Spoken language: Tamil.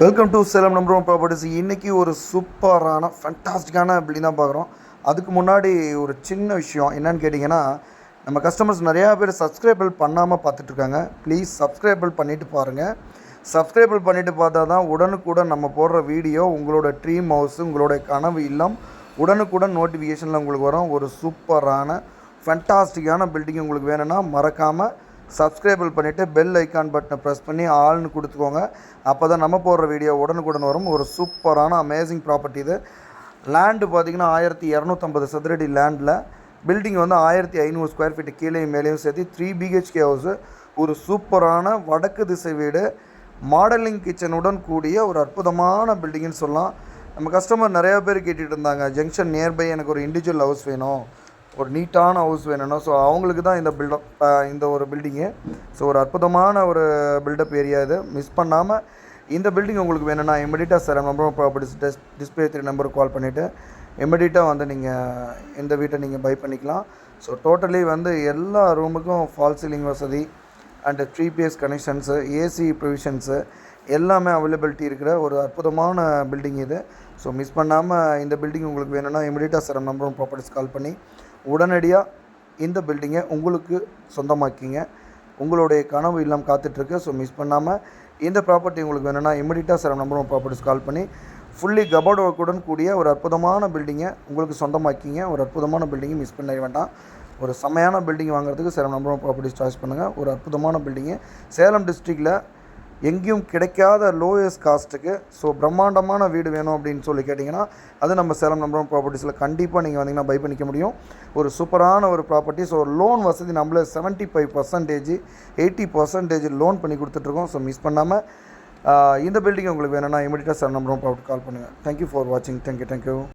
Welcome to Salem number properties இன்றைக்கி ஒரு சூப்பரான ஃபண்டாஸ்டிக்கான பில்டிங் தான் பார்க்குறோம். அதுக்கு முன்னாடி ஒரு சின்ன விஷயம் என்னன்னு கேட்டிங்கன்னா நம்ம கஸ்டமர்ஸ் நிறையா பேர் சப்ஸ்கிரைபிள் பண்ணாமல் பார்த்துட்ருக்காங்க. ப்ளீஸ் சப்ஸ்கிரைபிள் பண்ணிவிட்டு பாருங்கள் சப்ஸ்கிரைபிள் பண்ணிவிட்டு பார்த்தா தான் உடனுக்குடன் நம்ம போடுற வீடியோ உங்களோட ட்ரீம் ஹவுஸ் உங்களோட கனவு இல்லம் உடனுக்குடன் நோட்டிஃபிகேஷனில் உங்களுக்கு வரும். ஒரு சூப்பரான ஃபண்டாஸ்டிக்கான பில்டிங் உங்களுக்கு வேணும்னா மறக்காமல் சப்ஸ்கிரைபிள் பண்ணிவிட்டு பெல் ஐக்கான் பட்டனை ப்ரெஸ் பண்ணி ஆள்னு கொடுத்துக்கோங்க. அப்போ தான் நம்ம போடுற வீடியோ உடனுக்குடன் வரும். ஒரு சூப்பரான அமேசிங் ப்ராப்பர்ட்டி இது. லேண்டு பார்த்தீங்கன்னா ஆயிரத்தி இரநூத்தம்பது சதுரடி லேண்டில் பில்டிங் வந்து ஆயிரத்தி ஐநூறு ஸ்கொயர் ஃபீட்டு கீழேயும் மேலேயும் சேர்த்து த்ரீ பிஹெச்கே ஹவுஸு ஒரு சூப்பரான வடக்கு திசை வீடு. மாடலிங் கிச்சனுடன் கூடிய ஒரு அற்புதமான பில்டிங்னு சொல்லலாம். நம்ம கஸ்டமர் நிறையா பேர் கேட்டுகிட்டு இருந்தாங்க. ஜங்ஷன் நியர்பை எனக்கு ஒரு இண்டிவிஜுவல் ஹவுஸ் வேணும். ஒரு நீட்டான ஹவுஸ் வேணும்னா ஸோ அவங்களுக்கு தான் இந்த பில்டப் இந்த ஒரு பில்டிங்கு ஸோ ஒரு அற்புதமான ஒரு பில்டப் ஏரியா இது. மிஸ் பண்ணாமல் இந்த பில்டிங் உங்களுக்கு வேணும்னா இமிடியட்டாக சார் நம்பர் ப்ராப்பர்ட்டிஸ் டெஸ் டிஸ்பிளே த்ரீ நம்பருக்கு கால் பண்ணிவிட்டு இமிடியட்டாக வந்து நீங்கள் இந்த வீட்டை நீங்கள் பை பண்ணிக்கலாம். ஸோ டோட்டலி வந்து எல்லா ரூமுக்கும் ஃபால் சீலிங் வசதி and three PS connections AC provisions எல்லாமே அவைலபிலிட்டி இருக்கிற ஒரு அற்புதமான பில்டிங் இது. ஸோ மிஸ் பண்ணாமல் இந்த பில்டிங் உங்களுக்கு வேணும்னா இமிடியட்டாக சார் நம்பரும் ப்ராப்பர்ட்டிஸ் கால் பண்ணி உடனடியாக இந்த பில்டிங்கை உங்களுக்கு சொந்தமாக்கிங்க. உங்களுடைய கனவு இல்லம் காத்துட்ருக்கு. ஸோ மிஸ் பண்ணாமல் இந்த ப்ராப்பர்ட்டி உங்களுக்கு வேணும்னா இமிடியட்டாக நம்பர் நம்பரும் ப்ராப்பர்ட்டிஸ் கால் பண்ணி ஃபுல்லி கபோர்ட் ஒர்க்குடன் கூடிய ஒரு அற்புதமான பில்டிங்கை உங்களுக்கு சொந்தமாக்கிங்க. ஒரு அற்புதமான பில்டிங்கை மிஸ் பண்ண வேண்டாம். ஒரு செமையான பில்டிங் வாங்குறதுக்கு சேலம் நம்பரும் ப்ராப்பர்ட்டிஸ் சாய்ஸ் பண்ணுங்கள் ஒரு அற்புதமான பில்டிங்கு சேலம் டிஸ்ட்ரிக்டில் எங்கேயும் கிடைக்காத லோயஸ்ட் காஸ்ட்டுக்கு ஸோ பிரம்மாண்டமான வீடு வேணும் அப்படின்னு சொல்லி கேட்டிங்கன்னா அது நம்ம சேலம் நம்பரும் ப்ராப்பர்ட்டிஸில் கண்டிப்பாக நீங்கள் வந்தீங்கன்னா பை பண்ணிக்க முடியும். ஒரு சூப்பரான ஒரு ப்ராப்பர்ட்டி ஸோ லோன் வசதி நம்மளே seventy five percentage eighty percentage loan பண்ணி கொடுத்துட்ருக்கோம். ஸோ மிஸ் பண்ணாமல் இந்த பில்டிங் உங்களுக்கு வேணும்னா இமீடியட்டாக சேலம் நம்பரும் ப்ராப்பர்ட்டி கால் பண்ணுங்கள் தேங்க்யூ ஃபார் வாட்சிங் தேங்க்யூ தேங்க்யூ